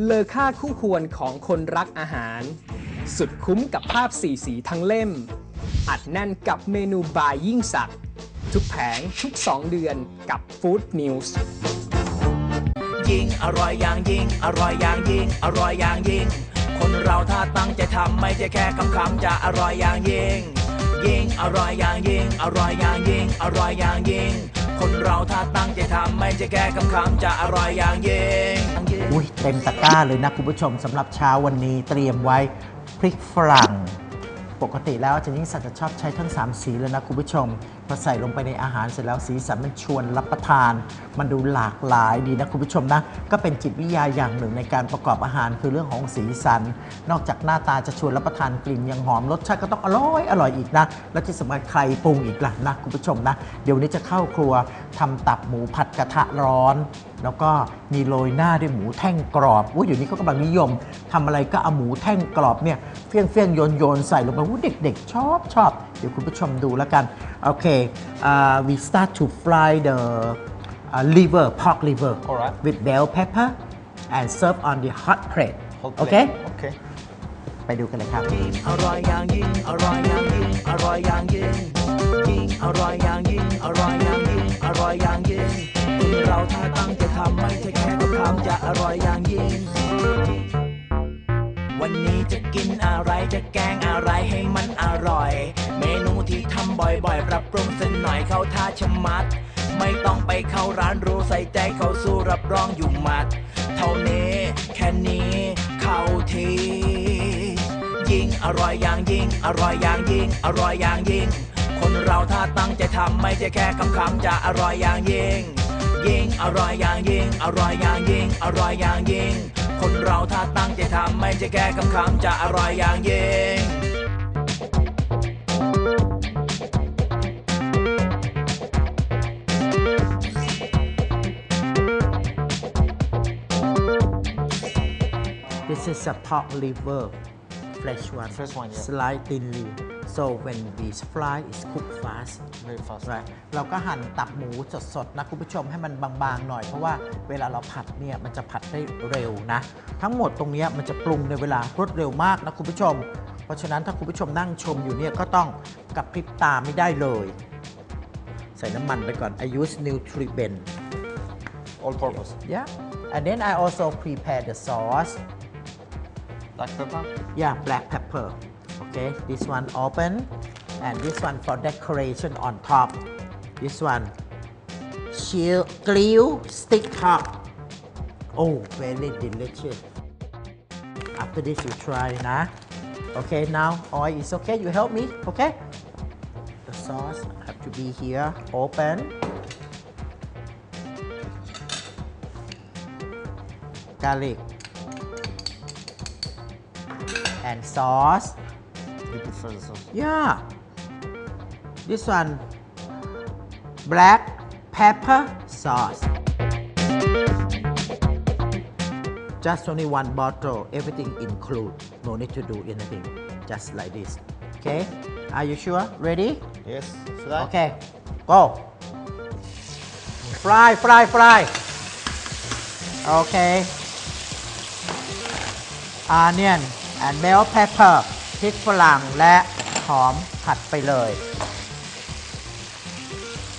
เลอค่าคู่ควรของคนรักอาหาร สุดคุ้มกับภาพสีสีทั้งเล่ม อัดแน่นกับเมนูบายยิ่งสักดิ์ทุกแผงทุก 2 เดือนกับ Food News ยิ่งอร่อยอย่างยิ่ง อร่อยอย่างยิ่ง อร่อยอย่างยิ่ง คนเราถ้าตั้งใจทำไม่ใช่แค่คำคำจะอร่อยอย่างยิ่ง ยิ่งอร่อยอย่างยิ่ง อร่อยอย่างยิ่ง อร่อยอย่างยิ่ง คนเราถ้าตั้งใจทำไม่ใช่แค่คำคำจะอร่อยอย่างยิ่งอุ้ยเต็มตะกร้าเลยนะคุณผู้ชมสำหรับเช้าวันนี้เตรียมไว้พริกฝรั่ง ปกติแล้วอาจารย์ยิ่งศักดิ์จะชอบใช้ทั้ง 3 สีเลยนะคุณผู้ชมพอใส่ลงไปในอาหารเสร็จแล้วสีสันมันชวนรับประทาน มันดูหลากหลายดีนะคุณผู้ชมนะ ก็เป็นจิตวิทยาอย่างหนึ่งในการประกอบอาหารคือเรื่องของสีสัน นอกจากหน้าตาจะชวนรับประทานกลิ่นยังหอมรสชาติก็ต้องอร่อยอร่อยอีกนะ และที่สำคัญใครปรุงอีกล่ะนะคุณผู้ชมนะ เดี๋ยววนนี้จะเข้าครัวทำตับหมูผัดกระทะร้อน แล้วก็มีโรยหน้าด้วยหมูแท่งกรอบอุ้ยเดี๋ยวนี้เขากำลังนิยมทำอะไรก็เอาหมูแท่งกรอบเนี่ยเฟี้ยงเฟี้ยงโยนโยนใส่ลงไปอุ้ยเด็ก ๆ ชอบชอบ ดี๋ยวคุณผู้ชมดูแล้วกัน โอเค uh, we start to fry the uh, liver pork liver Alright. with bell pepper and serve on the hot plate Hot โอ plate. เค Okay. ไปดูกันเลยครับ อร่อยอย่างยิ่งอร่อยอย่างยิ่งอร่อยอย่างยิ่งยิ่งอร่อยอย่างยิ่งอร่อยอย่างยิ่งอร่อยอย่างยิ่งคนเราถ้าตั้งใจทำไม่ใช่แค่คำคำๆจะอร่อยอย่างยิ่ง วันนี้จะกินอะไรจะแกงอะไรให้มันอร่อยเมนู ที่ทำบ่อยๆ ปรับปรุงสักหน่อยเข้าท่าชะมัด ไม่ต้องไปเข้าร้านรู้ใส่ใจเข้าสู้รับรองอยู่หมัด เท่านี้แค่นี้เข้าทียิ่งอร่อยอย่างยิ่ง อร่อยอย่างยิ่ง อร่อยอย่างยิ่ง คนเราถ้าตั้งใจทำไม่ใช่แค่คำคำๆจะอร่อยอย่างยิ่ง ยิ่งอร่อยอย่างยิ่ง อร่อยอย่างยิ่ง อร่อยอย่างยิ่ง คนเราถ้าตั้งใจทำไม่ใช่แค่คำคำๆจะอร่อยอย่างยิ่ง This is a pork liver fresh one Fresh one, yeah. sliced thinly so when we fry it's cooked fast Very fast. right เราก็หั่นตับหมูสดๆนะคุณผู้ชมให้มันบางๆหน่อย เพราะว่าเวลาเราผัดเนี่ยมันจะผัดได้เร็วนะ ทั้งหมดตรงเนี้ยมันจะปรุงในเวลารวดเร็วมากนะคุณผู้ชม เพราะฉะนั้นถ้าคุณผู้ชมนั่งชมอยู่เนี่ยก็ต้องกับพริบตาไม่ได้เลย ใส่น้ำมันไปก่อน I use Nutribend All purpose. yeah and then I also prepare the sauce Black pepper. Yeah, black pepper. Okay, this one open, and this one for decoration on top. This one, chill grill stick top. Oh, very delicious. After this, you try, nah. Okay, now oil is okay. You help me, okay? The sauce have to be here. Open. Garlic and sauce. You prefer the sauce. Yeah. This one, black pepper sauce. Just only one bottle, everything include. No need to do anything. Just like this. Okay? Are you sure? Ready? Yes. Should I? Okay. Go. Fry, fry, fry. Okay. Onion and bell pepper พริกฝรั่งและหอมผัดไปเลย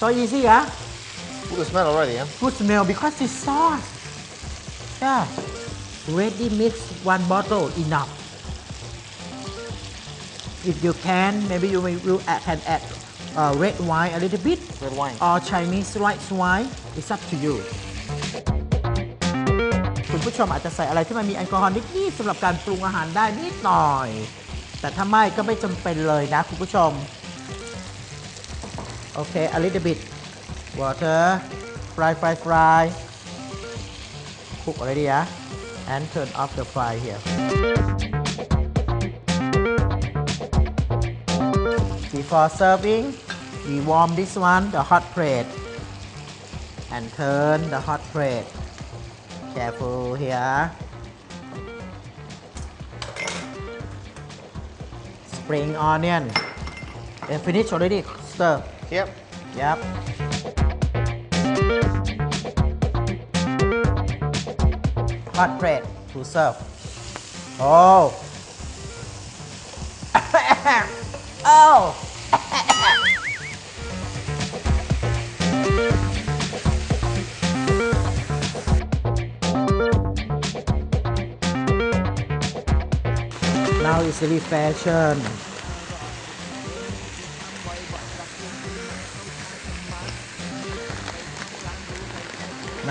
so easy อะ Good smell already, huh? good smell because it's sauce yeah ready mix one bottle enough if you can maybe you may will add, can add uh, red wine a little bit Red wine. or Chinese white wine it's up to you คุณ ผู้ชมอาจจะใส่อะไรที่มันมีแอลกอฮอล์นิดๆสำหรับการปรุงอาหารได้นิดหน่อย แต่ถ้าไม่ก็ไม่จำเป็นเลยนะคุณผู้ชม โอเค a little bit water fry fry fry cook already yeah and turn off the fry here before serving we warm this one the hot plate and turn the hot plate careful here spring onion and finish already stir Yep. Yep. Hot plate. to serve โ oh. Oh. อ้โอ้ now is really fashion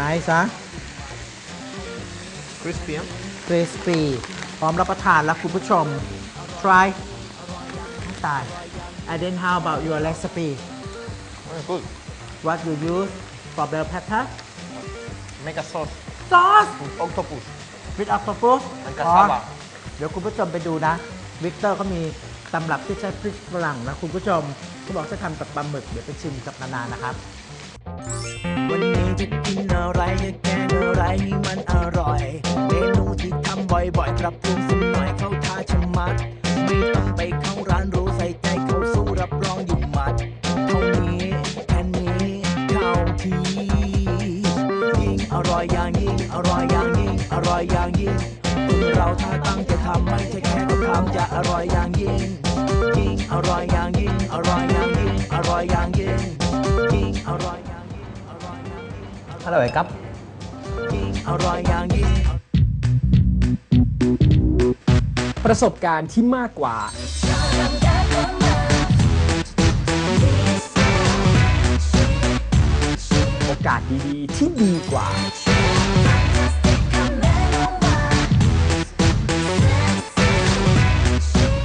nice ฮะ Crispy, huh? crispy พร้อมรับประทานแล้วคุณผู้ชม try ตาย and then how about your recipe Oh, good. what you use for bell pepper Make a sauce sauce with octopus. with octopus And อ๋อ cassava. เดี๋ยวคุณผู้ชมไปดูนะ วิกเตอร์เขามีตำรับที่ใช้พริกฝรั่งนะคุณผู้ชมเขาบอกจะทำกับปลาหมึกเดี๋ยวไปชิมกับนานานะครับวันนี้จะกินอะไรแกงอะไรให้มันอร่อยเมนูที่ทำบ่อยๆปรับปรุงสักหน่อยเข้าท่าชะมัดไม่ต้อง ค่ก็ทำจะอร่อยอย่างยิ่งยิ่งอร่อยอย่างยิ่งอร่อยอย่างยิ่งอร่อยอย่างยิ่งยิ่งอร่อยอย่างยิ่งอร่อยอย่างยิ่งอร่อยครับยิ่งอร่อยอย่างยิ่งประสบการณ์ที่มากกว่า โอกาสดีๆที่ดีกว่า